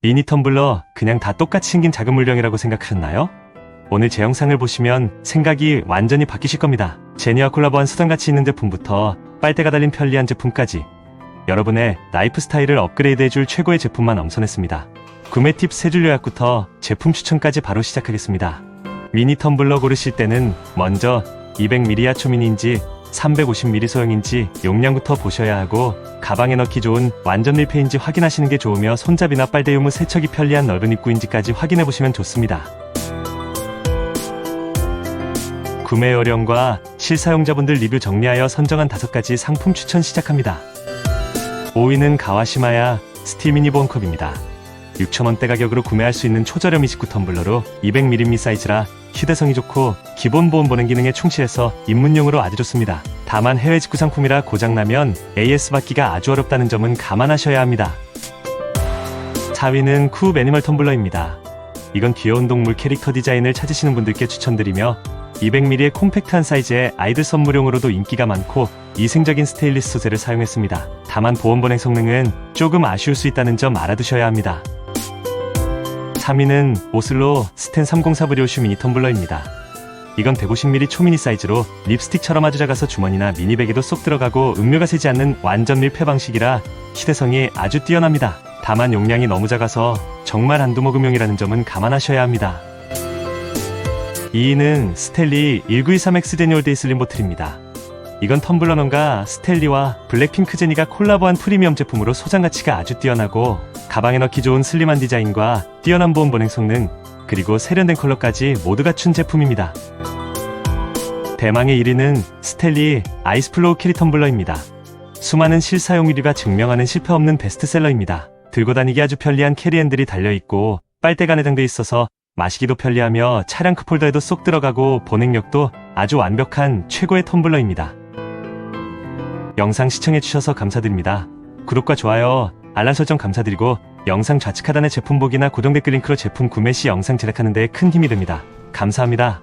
미니 텀블러 그냥 다 똑같이 생긴 작은 물량이라고 생각하셨나요? 오늘 제 영상을 보시면 생각이 완전히 바뀌실 겁니다. 제니와 콜라보한 수단가치 있는 제품부터 빨대가 달린 편리한 제품까지 여러분의 라이프 스타일을 업그레이드 해줄 최고의 제품만 엄선했습니다. 구매 팁 세 줄 요약부터 제품 추천까지 바로 시작하겠습니다. 미니 텀블러 고르실 때는 먼저 200ml 야초민인지 350ml 소형인지 용량부터 보셔야 하고 가방에 넣기 좋은 완전 밀폐인지 확인하시는 게 좋으며 손잡이나 빨대 유무 세척이 편리한 넓은 입구인지까지 확인해 보시면 좋습니다. 구매 요령과 실사용자분들 리뷰 정리하여 선정한 다섯 가지 상품 추천 시작합니다. 5위는 가와시마야 스티미니 보온컵입니다. 6,000원대 가격으로 구매할 수 있는 초저렴 29 텀블러로 200ml 사이즈라 휴대성이 좋고 기본 보온 보냉 기능에 충실해서 입문용으로 아주 좋습니다. 다만 해외 직구 상품이라 고장나면 AS 받기가 아주 어렵다는 점은 감안하셔야 합니다. 4위는 쿠 애니멀 텀블러입니다. 이건 귀여운 동물 캐릭터 디자인을 찾으시는 분들께 추천드리며 200ml의 콤팩트한 사이즈에 아이들 선물용으로도 인기가 많고 이생적인 스테인리스 소재를 사용했습니다. 다만 보온 보냉 성능은 조금 아쉬울 수 있다는 점 알아두셔야 합니다. 3위는 오슬로 스텐 304 브리오슈 미니 텀블러입니다. 이건 150ml 초미니 사이즈로 립스틱처럼 아주 작아서 주머니나 미니백에도 쏙 들어가고 음료가 새지 않는 완전 밀폐 방식이라 휴대성이 아주 뛰어납니다. 다만 용량이 너무 작아서 정말 한두 모금용이라는 점은 감안하셔야 합니다. 2위는 스텔리 1923X 데니얼 데이 슬림 보틀입니다. 이건 텀블러맨과 스텔리와 블랙핑크 제니가 콜라보한 프리미엄 제품으로 소장 가치가 아주 뛰어나고 가방에 넣기 좋은 슬림한 디자인과 뛰어난 보온 보냉 성능 그리고 세련된 컬러까지 모두 갖춘 제품입니다. 대망의 1위는 스텔리 아이스플로우 캐리 텀블러입니다. 수많은 실사용 리뷰가 증명하는 실패 없는 베스트셀러입니다. 들고 다니기 아주 편리한 캐리핸들이 달려있고 빨대가 내장돼 있어서 마시기도 편리하며 차량 컵홀더에도 쏙 들어가고 보냉력도 아주 완벽한 최고의 텀블러입니다. 영상 시청해주셔서 감사드립니다. 구독과 좋아요, 알람 설정 감사드리고 영상 좌측 하단의 제품 보기나 고정 댓글 링크로 제품 구매 시 영상 제작하는 데 큰 힘이 됩니다. 감사합니다.